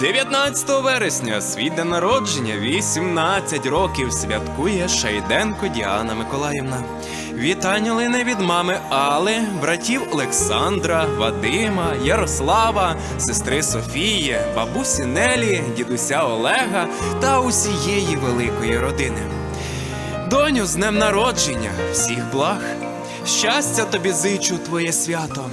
19 вересня, свій день народження, 18 років святкує Шайденко Діана Миколаївна. Вітання лине від мами Али, братів Олександра, Вадима, Ярослава, сестри Софії, бабусі Нелі, дідуся Олега та усієї великої родини. Доню, з днем народження, всіх благ. Щастя тобі зичу твоє свято,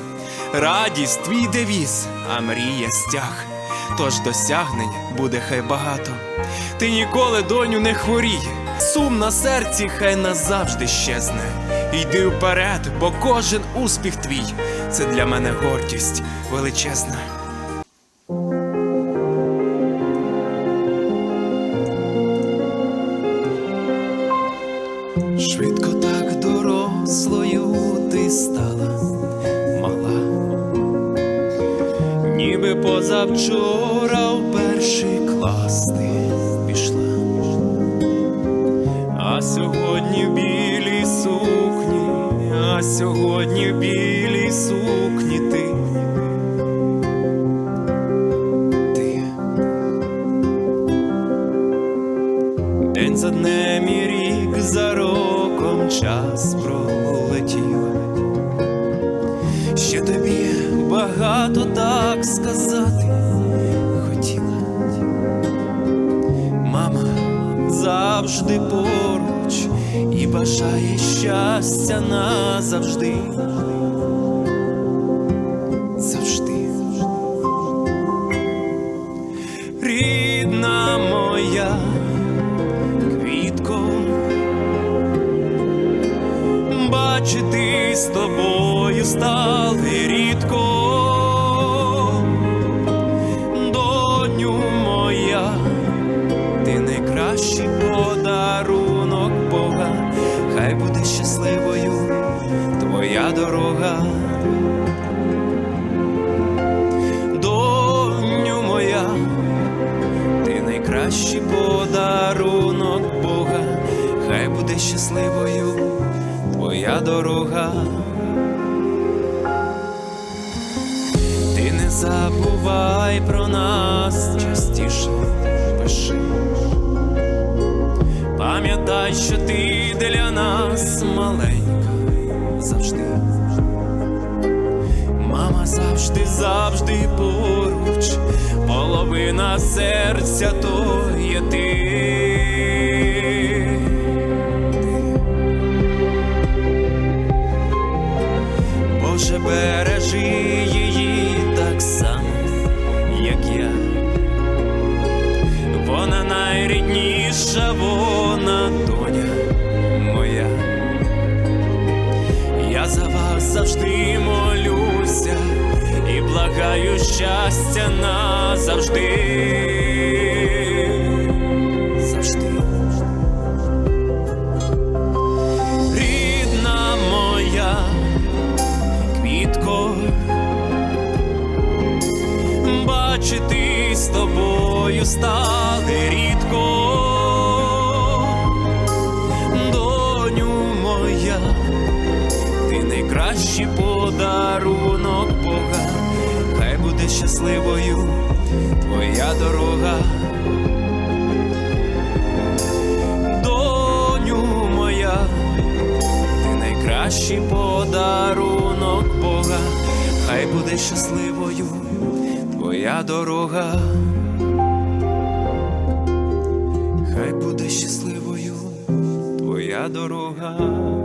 радість твій девіз, а мрія стяг. Тож досягнень буде хай багато. Ти ніколи, доню, не хворій, сум на серці хай назавжди щезне. Йди вперед, бо кожен успіх твій це для мене гордість величезна. Швидко позавчора в перший клас ти пішла, а сьогодні в білій сукні, а сьогодні в білій сукні ти. Ти День за днем і рік за роком час пролетів. Сказати хотіла. Мама завжди поруч і бажає щастя назавжди. Завжди. Рідна моя квітко, бачити з тобою стали рідко, твоя дорога. Доню моя, ти найкращий подарунок Бога, хай буде щасливою твоя дорога. Ти не забувай про нас частіше пиши. Пам'ятай, що ти для нас маленька завжди. Мама завжди, завжди поруч, половина серця то є ти. Завжди молюся і благаю щастя назавжди. Завжди. Рідна моя квітко, бачити з тобою стали рідко. Доню моя, ти найкращий подарунок Бога, хай буде щасливою твоя дорога. Доню моя, ти найкращий подарунок Бога, хай буде щасливою твоя дорога. Хай буде щасливою твоя дорога.